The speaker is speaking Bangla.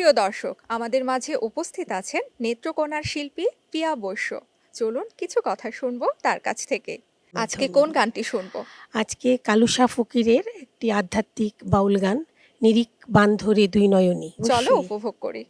প্রিয় দর্শক আমাদের মাঝে উপস্থিত আছেন নেত্রকোনার শিল্পী পিয়া বৈশ্য। চলুন কিছু কথা শুনব তার কাছ থেকে। আজকে কোন গানটি শুনব? আজকে কালুসা ফকিরের একটি আধ্যাত্মিক বাউল গান নিরিক বান্ধরে দুই নয়নী। চলো উপভোগ করি।